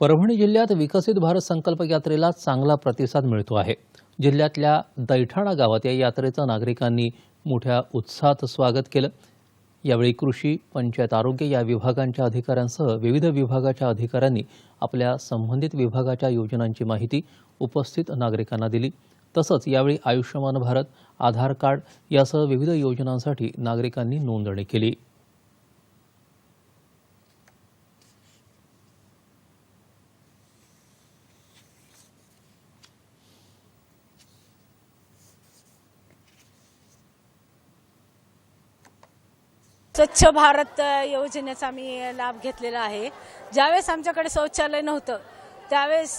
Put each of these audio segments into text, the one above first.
परभणी जिल्ह्यात विकसित भारत संकल्प यात्रेला चांगला प्रतिसाद मिळतो आहे. जिल्ह्यातल्या दैठाणा गावात या यात्रेचं नागरिकांनी मोठ्या उत्साहात स्वागत केलं. यावेळी कृषी पंचायत आरोग्य या विभागांच्या अधिकाऱ्यांसह विविध विभागाच्या अधिकाऱ्यांनी आपल्या संबंधित विभागाच्या योजनांची माहिती उपस्थित नागरिकांना दिली. तसंच यावेळी आयुष्यमान भारत आधार कार्ड यासह विविध योजनांसाठी नागरिकांनी नोंदणी केली. स्वच्छ भारत योजनेचा मी लाभ घेतलेला आहे. ज्यावेळेस आमच्याकडे शौचालय नव्हतं त्यावेळेस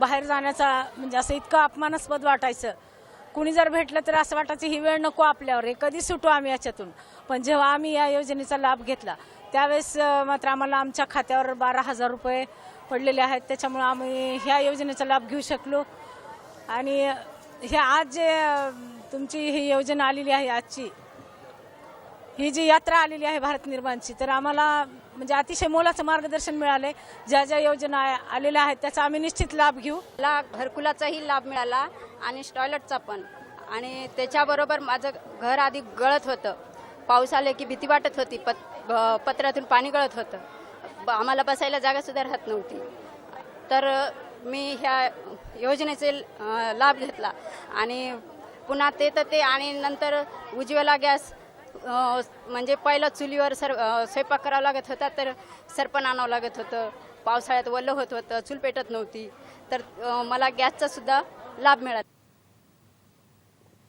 बाहेर जाण्याचा म्हणजे असं इतकं अपमानास्पद वाटायचं. कुणी जर भेटलं तर असं वाटायचं ही वेळ नको आपल्यावर हे कधी सुटू आम्ही याच्यातून? पण जेव्हा आम्ही या योजनेचा लाभ घेतला त्यावेळेस मात्र आम्हाला आमच्या खात्यावर बारा हजार रुपये पडलेले आहेत. त्याच्यामुळं आम्ही ह्या योजनेचा लाभ घेऊ शकलो. आणि हे आज जे तुमची ही योजना आलेली आहे आजची ही जी यात्रा आलेली आहे भारत निर्माणची तर आम्हाला म्हणजे अतिशय मोलाचं मार्गदर्शन मिळाले. ज्या ज्या योजना आलेल्या आहेत त्याचा आम्ही निश्चित लाभ घेऊ. मला घरकुलाचाही लाभ मिळाला आणि टॉयलेटचा पण. आणि त्याच्याबरोबर माझं घर आधी गळत होतं. पाऊस आले की भीती वाटत होती पत ब- पत्र्यातून पाणी गळत होतं. ब- आम्हाला बसायला जागासुद्धा राहत नव्हती. तर मी ह्या योजनेचे लाभ घेतला. आणि पुन्हा ते तर ते आणि नंतर उज्ज्वला गॅस म्हणजे पहिलं चुलीवर सर स्वयंपाक करावा लागत होता तर सरपण आणावं लागत होतं. पावसाळ्यात वल्ल होत होतं चूल पेटत नव्हती. तर मला गॅसचा सुद्धा लाभ मिळाला.